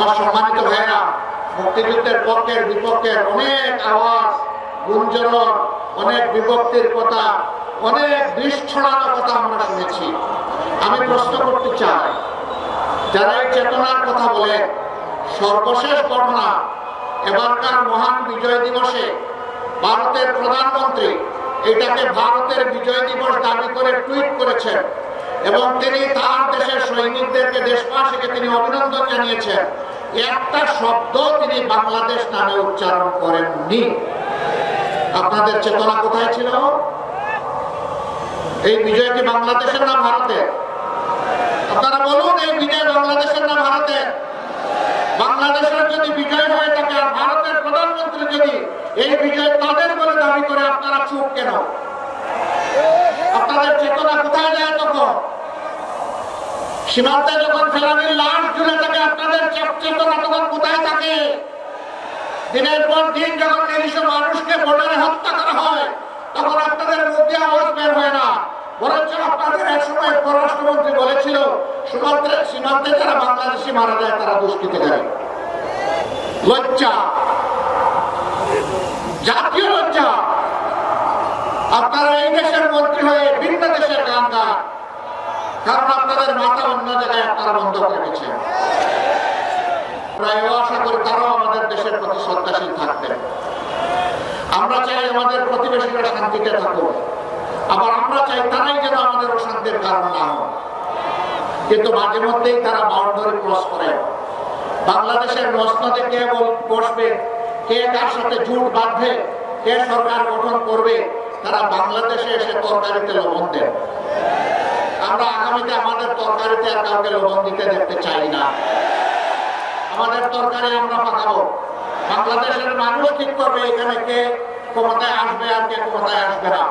আমার সম্মানিত ভাইরা মুক্তিযুদ্ধের পক্ষের বিপক্ষের অনেক আওয়াজ গুঞ্জরণ অনেক বিভক্তির কথা, অনেক বিষ কথা আমরা শুনেছি। আমি প্রশ্ন করতে চাই, যারা এই চেতনার কথা বলে, সর্বশেষ ঘটনা, এবারকার মহান বিজয় দিবসে ভারতের প্রধানমন্ত্রী এটাকে ভারতের বিজয় দিবস দাবি করে টুইট করেছেন। এবং তিনি তার দেশের সৈনিকদেরকে, দেশবাসীকে তিনি অভিনন্দন জানিয়েছেন। একটা শব্দ তিনি বাংলাদেশ নামে উচ্চারণ করেননি। আপনাদের চেতনা কোথায় ছিল? এই বিজয় কি বাংলাদেশের না ভারতের আপনারা বলুন, এই বিজয় বাংলাদেশের না ভারতের বাংলাদেশের যদি বিজয় হয়ে থাকে আর ভারতের প্রধানমন্ত্রী যদি এই বিজয় তাদের বলে দাবি করে, আপনারা চুপ কেন? আপনাদের চেতনা কোথায় যায় তখন? সীমান্তে যখন ফেলানির লাশ ঝুলে থাকে, আপনাদের চেতনা তখন কোথায় থাকে? দিনের পর দিন যখন নিরীহ মানুষকে বর্ডারে হত্যা করা হয়, তখন আপনাদের মধ্যে আওয়াজ বের হয় না। বরঞ্চ আপনাদের এক সময় পররাষ্ট্রমন্ত্রী বলেছিল, সীমান্তে যারা বাংলাদেশি মারা যায়, তারা দুষ্কৃতিকারী লজ্জা। জাতীয় লজ্জা। আপনারা দেশের মন্ত্রী হয়ে ভিন্ন দেশের গান গান কারণ আপনাদের মাথা অন্য জায়গায় আপনারা বন্ধ করে রেখেছেন প্রায় আশা করি তারাও আমাদের দেশের প্রতি শ্রদ্ধাশীল থাকবেন। আমরা চাই আমাদের প্রতিবেশীরা শান্তিতে থাকুক। আবার আমরা চাই তারাই যেন আমাদের অশান্তির কারণ না হয় কিন্তু মাঝে মধ্যেই তারা বাউন্ডারি ক্রস করে। বাংলাদেশের মসনদে কে বসবে, কে কার সাথে জুট বাঁধবে, কে সরকার গঠন করবে তারা বাংলাদেশে এসে তরকারিতে লবণ দেন। আমরা আগামীতে আমাদের তরকারিতে আর কাউকে লবণ দিতে দেখতে চাই না। আমাদের তরকারি আমরা পাকাবো। বাংলাদেশের মানুষ ঠিক করবে এখানে কে, ক্ষমতায় আসবে আর কে ক্ষমতায় আসবে না।